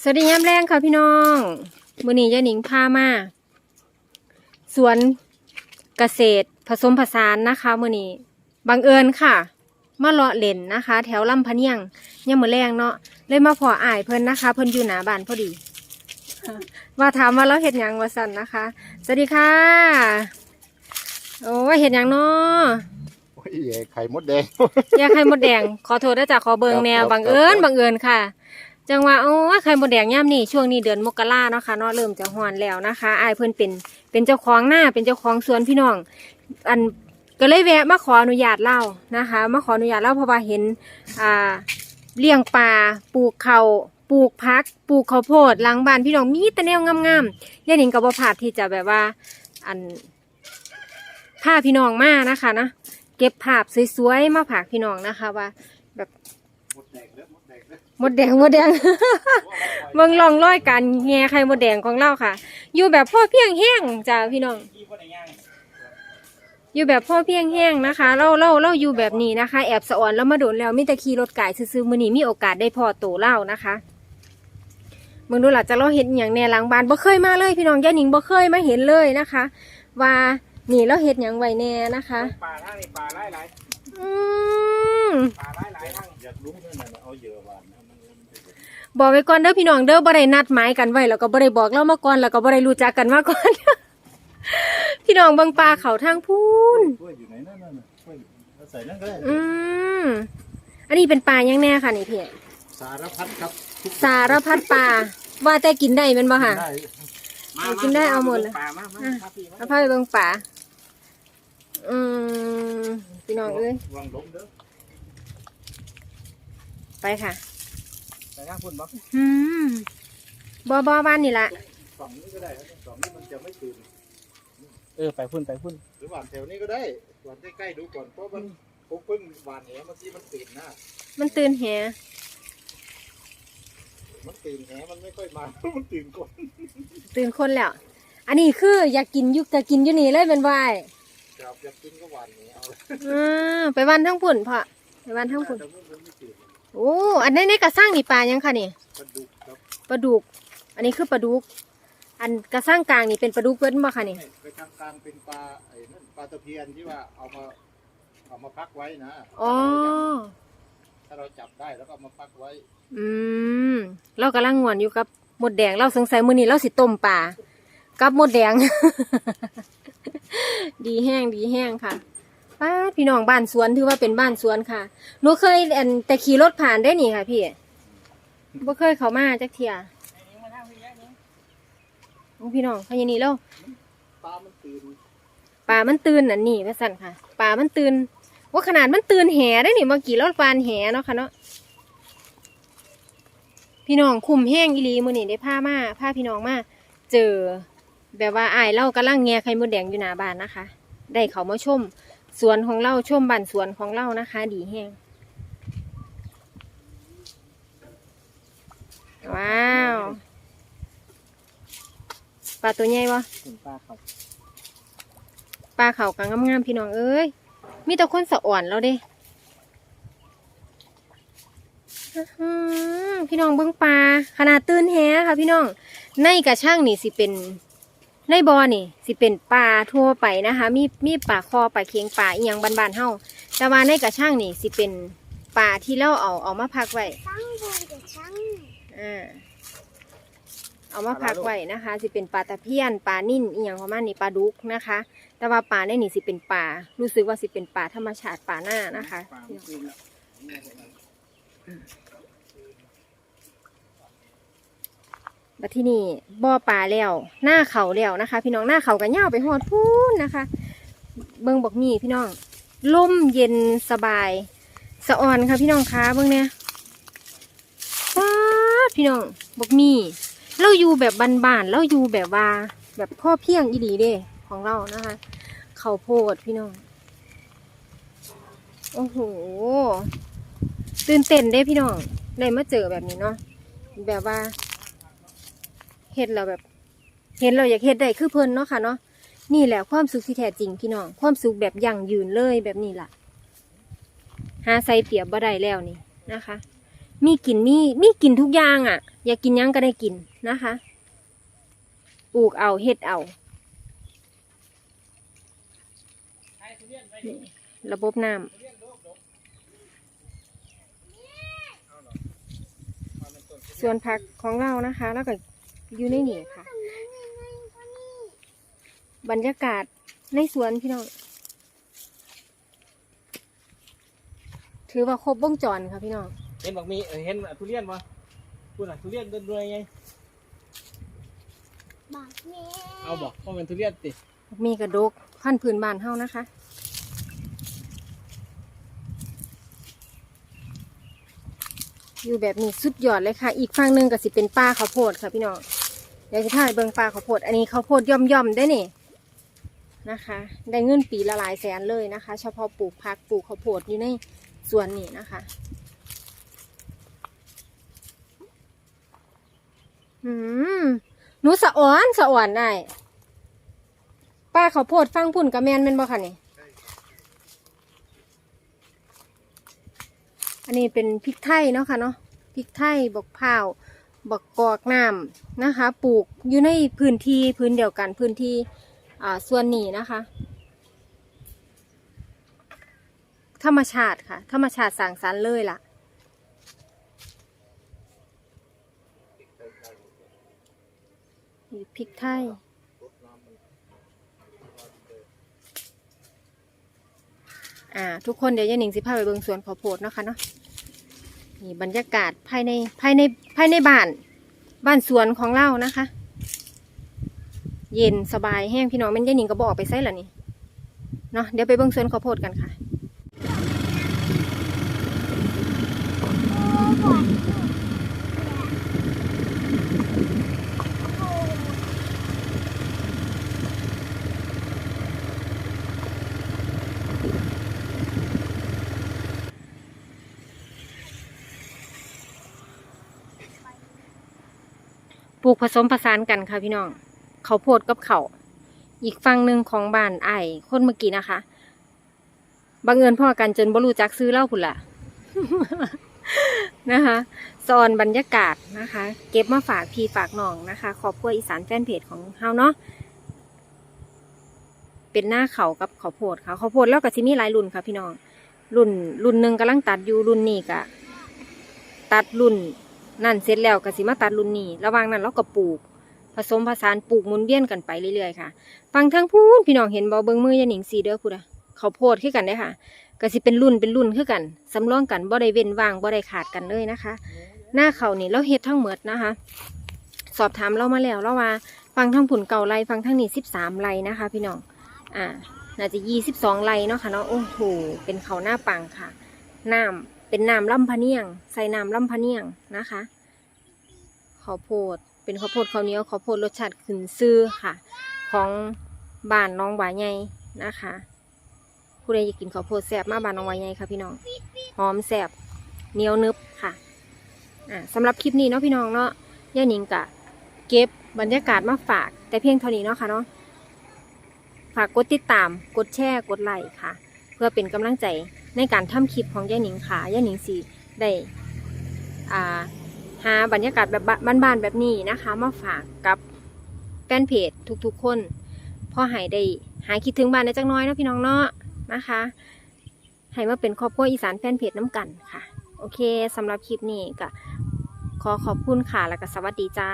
สวัสดียามแรงค่ะพี่น้องมื้อนี้ยายหนิงพามา สวนเกษตรผสมผสานนะคะมื้อนี้บังเอิญค่ะ มาเลาะเล่นนะคะ แถวลำพะเนียงยังมือแรงเนาะเลยมาพออายเพิ่นนะคะ เพิ่นอยู่หน้าบ้านพอดีว่าถามว่าเราเห็ดหยังวาสันนะคะสวัสดีค่ะ โอ้ยเห็ดหยังเนาะโอ้ยไข่มดแดง ยาไข่มดแดง ขอโทษด้วยจ้ะขอเบิงแนวครับบังเอิญครับ บังเอิญค่ะ จังว่าโอ้ไข่มดแดงย่ำนี่ช่วงนี้เดือนมกราเนาะค่ะเนาะเริ่มจะฮอนแล้วนะคะอายเพิ่นเป็นเป็นเจ้าของหน้าเป็นเจ้าของสวนพี่น้อง อันก็เลยแวะมาขออนุญาตเล่านะคะ มาขออนุญาตเล่าเพราะว่าเห็นอ่าเลี้ยงปลาปลูกเขาปลูกพักปลูกข้าวโพดหลังบ้านพี่น้องมีแต่แนวงามๆยายหนิงกับบ่พลาดที่จะแบบว่า อันพาพี่น้องมานะคะนะเก็บภาพสวยๆมาฝากพี่น้องนะคะว่า มดแดงมดแดงเมืองลองร้อยกันแง่ไข่มดแดงของเราค่ะ อยู่แบบพ่อเพียงแห้งจ้าพี่น้อง อยู่แบบพ่อเพียงแห้งนะคะ เราเราเราอยู่แบบนี้นะคะ แอบสะอ่อนแล้วมาโดนแล้วมิตรขี่รถไก่ซื้อๆมือนี้มีโอกาสได้พอโตเล่านะคะเมืองดูหลักจะเราเห็นอหย่างแนหลังบ้านบ่เคยมาเลย พี่น้องย่าหนิงบ่เคยมาเห็นเลยนะคะ ว่านี่เราเห็นอย่างไว้แน่นะคะปลาทั้งนี่ปลาหลายหลายอืมปลาหลายหลายทั้งอยากรู้นั่นน่ะเอาเหยื่อหวานนะมันมันจะ บอกไว้ก่อนเด้อพี่น้องเด้อบ่ได้นัดหมายกันไว้แล้วก็บ่ได้บอกเล่ามาก่อนแล้วก็บ่ได้รู้จักกันมาก่อน พี่น้องบางปลาเขาทางพูนช่วยอยู่ไหนนั่นน่ะช่วยเอาใส่นั่นก็ได้อืมอันนี้เป็นปลายังแน่ค่ะนี่พี่สารพัดครับทุกสารพัดปลาว่าแต่กินได้แมันบ่ค่ะ ได้มากินได้เอาหมดเลยปลามามาครับพี่มาเอาพาไปเบิ่งปลาอืมพี่น้องเอ้ย วางล้มเด้อ ไปค่ะ ข้างพุ่นบ่อืมบ่บ่บ้านนี่ละฝั่งนี้ก็ได้ครับฝั่งนี้มันจะไม่ตื่นเออไปพุ่นไปพุ่นหรือหวานแถวนี้ก็ได้หวานใกล้ๆดูก่อนเพราะมันผมเพิ่งหวานแหเมื่อกี้มันตื่นหน้ามันตื่นแหมันตื่นแหมันไม่ค่อยมามันตื่นก่อนตื่นคนแล้ว อันนี้คืออยากกินอยุกจะกินอยู่นี่เลยเป็นวายครับอยากกินก็หวานแหเอาอ่าไปวันทั้งพุ่นพ่อไปวันทั้งพุ่น แต่ว่ามันไม่ตื่นโอ้อันนี้ในกระสร้างนี่ปลายังค่ะนี่ปลาดุกครับปลาดุก อันนี้คือปลาดุก อันกระสร้างกลางนี่เป็นปลาดุกเพิ่นบ่ค่ะนี่ไปทางกลางเป็นปลาไอ้นั่นปลาตะเพียนที่ว่าเอามาเอามาพักไว้นะอ๋อถ้าเราจับได้แล้วก็เอามาพักไว้ อืมเรากำลังงวนอยู่กับหมดแดงเราสงสัยมื้อนี้เราสิต้มปลากับหมดแดง ดีแห้งดีแห้งค่ะ ป้าพี่น้องบ้านสวนถือว่าเป็นบ้านสวนค่ะหนูเคยอันแต่ขี่รถผ่านได้นี่ค่ะพี่บ่เคยเขามาจักเทียของพี่น้องพยานี่แล้วปลามันตื่นปลามันตื่นน่ะนี่ว่สั่นค่ะปลามันตื่นว่าขนาดมันตื่นแหได้นี่เมื่อกี้รถปานแหเนาะค่ะเนาะพี่น้องคุมแห้งอีลีมือนี้ได้ผ้ามาผ้าพี่น้องมาเจอแบบว่าอายเล่ากำลังแงไข่มดแดงอยู่หน้าบ้านนะคะ ได้เขามาชม สวนของเราชมบ้านสวนของเรานะคะ ดีแห้งว้าวปลาตัวใหญ่ปะพุ่นปลาเขาปลาเขากังงามๆพี่น้องเอ้ยมีแต่คนสะอ่อนแล้วเด้อื้อหือพี่น้องเบิ้งปลาขนาดตื้นแฮค่ะพี่น้องในกระช่างนี่สิเป็น ในบอนี่สิเป็นปลาทั่วไปนะคะ มีมีปลาคอปลาเคียงปลาอีหยังบานๆเฮาแต่ว่าในกระช่างนี่สิเป็นปลาที่เราเอาเอามาพักไว้ช่างบนกับช่างอ่าเอามาพักไว้นะคะสิเป็นปลาตะเพียนปลานิ่นอีหยังประมาณนี้ปลาดุกนะคะ แต่ว่าปลาในนี่สิเป็นปลารู้สึกว่าสิเป็นปลาธรรมชาติปลาหน้านะคะ ปลาที่นี่บ่อปลาแล้วหน้าเขาแล้วนะคะ พี่น้องหน้าเขากันเย่าไปหอดพูนนะคะ เบิ่งบอกนี่พี่น้องล่มเย็นสบาย สะอ่อนค่ะพี่น้องคะเบิ่งเนี่ยป๊าพี่น้องบอกนี่เราอยู่แบบบ้านๆเราอยู่แบบว่า แบบพ่อเพียงอีหลีเด้ของเรานะคะเขาโพดพี่น้องโอ้โหตื่นเต้นเด้พี่น้องได้มาเจอแบบนี้เนาะแบบว่า เฮ็ดเราแบบ เห็นเราอยากเฮ็ดได้คือเพลินเนาะค่ะเนาะนี่แหละความสุขที่แท้จริงพี่น้องความสุขแบบยั่งยืนเลยแบบนี้ล่ะ หาใส่เปียบบ่ได้แล้วนี่นะคะ มีกินมีมีกินทุกอย่างอะ่ะ อยากกินยังก็ได้กินนะคะปลูกเอาเฮ็ดเอาระบบน้ำส่วนผักของเรานะคะ แล้วก็ อยู่ในนี่ค่ะ บรรยากาศในสวนพี่น้อง ถือว่าครบวงจรค่ะพี่น้อง เห็นบอกมีเออเห็นทุเรียนปะพูดอะทุเรียนเดินรวยไงบอกแม่เอาบอกเพราะมันทุเรียนติมีกระดกพันธุ์พื้นบ้านเฮานะคะ อยู่แบบนี้สุดยอดเลยค่ะ อีกฝั่งหนึ่งก็สิเป็นป่าข้าวโพดค่ะพี่น้องเดี๋ยวจะถ่ายเบิ่งป่าข้าวโพด อันนี้ข้าวโพดย่อมย่อมๆได้นี่นะคะ ได้เงินปีละหลายแสนเลยนะคะ เฉพาะปลูกผักปลูกข้าวโพดอยู่ในสวนนี่นะคะ อืมหนูสะอ่อนสะอ่อนได้ป้าเขาวโพดฟังพุ่นกับแมนแม่นบ่คะนี่อันนี้เป็นพริกไทยเนาะค่ะเนาะพริกไทยบกพร้า บกกอกน้ำนะคะ ปลูกอยู่ในพื้นที่พื้นเดียวกันพื้นที่ส่วนนี้นะคะ ธรรมชาติค่ะ ธรรมชาติสั่งสรรเลยล่ะ พริกไทยอ่าทุกคนเดี๋ยวยายหนิงสิพาไปเบิ่งสวนข้าวโพดนะคะเนาะ นี่บรรยากาศภายในภายในภายในบ้าน บ้านสวนของเรานะคะ เย็นสบายแห้งพี่น้องแมันยายหนิงก็บอกไปไสละนี่เนาะเดี๋ยวไปเบิ้งสวนข้าวโพดกันค่ะ ปลูกผสมผสานกันค่ะพี่น้องเขาโพดกับเขาอีกฝั่งหนึ่งของบ้านไอ้คนเมื่อกี้นะคะบังเอิญพ่อกันจนบรูจักซื้อเหล้าพุ่นละนะคะสอนบรรยากาศนะคะ เก็บมาฝากพี่ฝากน้องนะคะขอบครัวอีสานแฟนเพจของเฮาเนาะเป็นหน้าเขากับขาวโพดค่ะขาวโพดแล้วก็สิมีหลายรุ่นค่ะพี่น้องรุ่นรุ่นหนึ่งกำลังตัดอยู่รุ่นนี้กะตัดรุ่น นั่นเสร็จแล้วก็สิมาตัดรุ่นนี้ ระหว่างนั้นเราก็ปลูก ผสมผสานปลูกหมุนเวียนกันไปเรื่อยๆค่ะ ฟังทั้งพูนพี่น้องเห็นบ่เบิงมือยาหนิงสีเด้อพูดอะเขาโพดคือกันได้ค่ะก็สิเป็นรุ่นเป็นรุ่นคือกันสำรองกันบ่ได้เว้นว่างบ่ได้ขาดกันเลยนะคะ หน้าเขานี่เราเฮ็ดทั้งหมดนะคะ สอบถามเรามาแล้วเราว่า ฟังทั้งผุนเก่าไรฟังทั้งนี้สิบสามไรนะคะ พี่น้องอ่าน่าจะยี่สิบสองไรเนาะค่ะเนาะโอ้โหเป็นเขาหน้าปังค่ะน้ำ เป็นน้ำลำพะเนียง ใส่น้ำลำพะเนียงนะคะข้าวโพดเป็นข้าวโพดข้าวเหนียวข้าวโพดรสชาติขึ้นซื่อค่ะ ของบ้านน้องหวายใหญ่นะคะผู้ใดอยากกินข้าวโพดแซ่บมาบ้านน้องหวายใหญ่ค่ะพี่น้องหอมแซ่บเหนียวนึบค่ะอ่าสำหรับคลิปนี้เนาะพี่น้องเนาะย่าหนิงกะเก็บบรรยากาศมาฝาก แต่เพียงเท่านี้เนาะค่ะเนาะฝากกดติดตาม กดแชร์ กดไลค์ค่ะ เพื่อเป็นกำลังใจในการทำคลิปของย่าหนิงค่ะย่าหนิงสีได้หาบรรยากาศแบบบ้านๆแบบนี้นะคะ มาฝากกับแฟนเพจทุกๆ คนพอหายได้หายคิดถึงบ้านได้จักน้อยนะพี่น้องเนาะนะคะให้มาเป็นครอบครัวอีสานแฟนเพจน้ำกันค่ะ โอเคสำหรับคลิปนี้ก็ขอขอบคุณค่ะแล้วก็สวัสดีจ้า